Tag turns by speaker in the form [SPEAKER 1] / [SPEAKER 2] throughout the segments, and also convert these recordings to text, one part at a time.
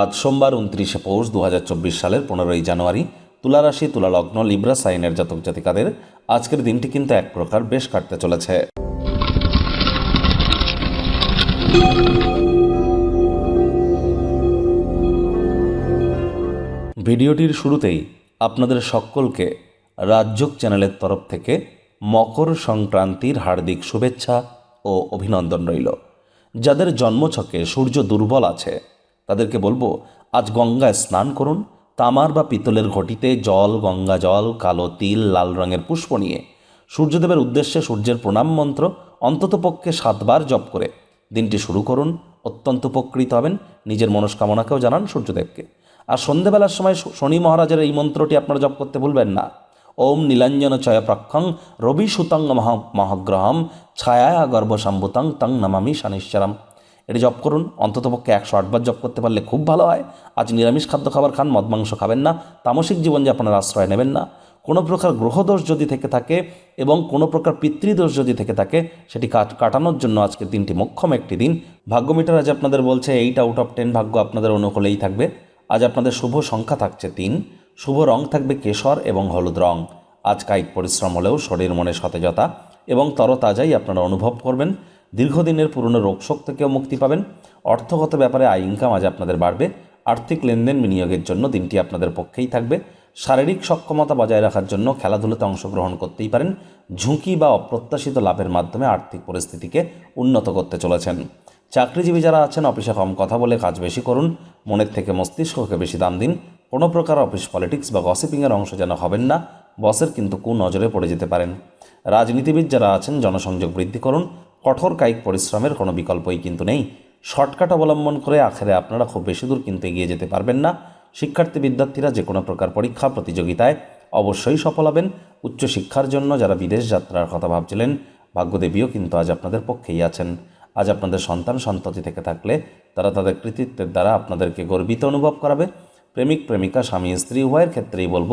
[SPEAKER 1] আজ সোমবার উনত্রিশে পৌষ দু হাজার চব্বিশ সালের পনেরোই জানুয়ারি তুলা রাশি তুলা লিব্রা, সাইনের জাতক জাতিকাদের আজকের দিনটি কিন্তু এক প্রকার বেশ কাটতে চলেছে। ভিডিওটির শুরুতেই আপনাদের সকলকে রাজযোগ চ্যানেলের তরফ থেকে মকর সংক্রান্তির হার্দিক শুভেচ্ছা ও অভিনন্দন রইল। যাদের জন্মছকে সূর্য দুর্বল আছে তাদেরকে বলব, আজ গঙ্গায় স্নান করুন, তামার বা পিতলের ঘটিতে জল, গঙ্গা জল, কালো তিল, লাল রঙের পুষ্প নিয়ে। সূর্যদেবের উদ্দেশ্যে সূর্যের প্রণাম মন্ত্র অন্ততপক্ষে সাতবার জপ করে। দিনটি শুরু করুন, অত্যন্ত উপকৃত হবেন, নিজের মনস্কামনাকেও জানান সূর্যদেবকে। আর সন্ধেবেলার সময় শনি মহারাজের এই মন্ত্রটি আপনারা জপ করতে ভুলবেন না। ওম নীলাঞ্জন চয় প্রক্ষং রবি সুতং মহ, মহাগ্রহম ছায়া গর্ভসম্ভুতং তং নমামি শনিশ্চরম। এটি জপ করুন। অন্ততপক্ষে একশো আটবার জপ করতে পারলে খুব ভালো হয়। আজ নিরামিষ খাদ্য খাবার খান, মদ মাংস খাবেন না। তামসিক জীবন জীবনযাপনের আশ্রয় নেবেন না। কোনো প্রকার গ্রহদোষ যদি থেকে থাকে এবং কোনো প্রকার পিতৃদোষ যদি থেকে থাকে, সেটি কাট- কাটানোর জন্য আজকের দিনটি মোক্ষম একটি দিন। ভাগ্য মিটার আজ আপনাদের বলছে, এইট আউট অফ টেন ভাগ্য আপনাদের অনুকূলেই থাকবে। আজ আপনাদের শুভ সংখ্যা থাকছে তিন। শুভ রং থাকবে কেশর এবং হলুদ রং। আজ কায়িক পরিশ্রম হলেও শরীর মনে সতেজতা এবং তরতাজাই আপনারা অনুভব করবেন। দীর্ঘদিনের পুরনো রোগশোক থেকেও মুক্তি পাবেন। অর্থগত ব্যাপারে আয় ইনকাম আজ আপনাদের বাড়বে। আর্থিক লেনদেন বিনিয়োগের জন্য দিনটি আপনাদের পক্ষেই থাকবে। শারীরিক সক্ষমতা বজায় রাখার জন্য খেলাধুলাতে অংশগ্রহণ করতেই পারেন। ঝুঁকি বা অপ্রত্যাশিত লাভের মাধ্যমে আর্থিক পরিস্থিতিকে উন্নত করতে চলেছেন। চাকরিজীবী যারা আছেন, অফিসে কম কথা বলে কাজ বেশি করুন। মনের থেকে মস্তিষ্ককে বেশি দাম দিন। কোনো প্রকার অফিস পলিটিক্স বা গসিপিংয়ের অংশ যেন হবেন না। বসের কিন্তু কু নজরে পড়ে যেতে পারেন। রাজনীতিবিদ যারা আছেন, জনসংযোগ বৃদ্ধি করুন। কঠোর কায়িক পরিশ্রমের কোনো বিকল্পই কিন্তু নেই। শর্টকাট অবলম্বন করে আখেরে আপনারা খুব বেশি দূর কিন্তু এগিয়ে যেতে পারবেন না। শিক্ষার্থী বিদ্যার্থীরা যে কোনো প্রকার পরীক্ষা, প্রতিযোগিতায় অবশ্যই সফল হবেন। উচ্চশিক্ষার জন্য যারা বিদেশ যাত্রার কথা ভাবছিলেন, ভাগ্যদেবীও কিন্তু আজ আপনাদের পক্ষেই আছেন। আজ আপনাদের সন্তান সন্ততি থেকে থাকলে তারা তাদের কৃতিত্বের দ্বারা আপনাদেরকে গর্বিত অনুভব করাবে। প্রেমিক, প্রেমিকা, স্বামী, স্ত্রী, উভয়ের ক্ষেত্রেই বলব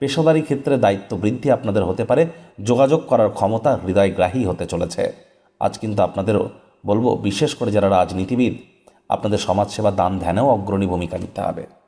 [SPEAKER 1] পেশাদারি ক্ষেত্রে দায়িত্ব বৃদ্ধি আপনাদের হতে পারে, যোগাযোগ করার ক্ষমতা হৃদয়গ্রাহী হতে চলেছে। আজ কিন্তু আপনাদেরও বলব, বিশেষ করে যারা রাজনীতিবিদ, আপনাদের সমাজসেবা দান ধ্যানেও অগ্রণী ভূমিকা নিতে হবে।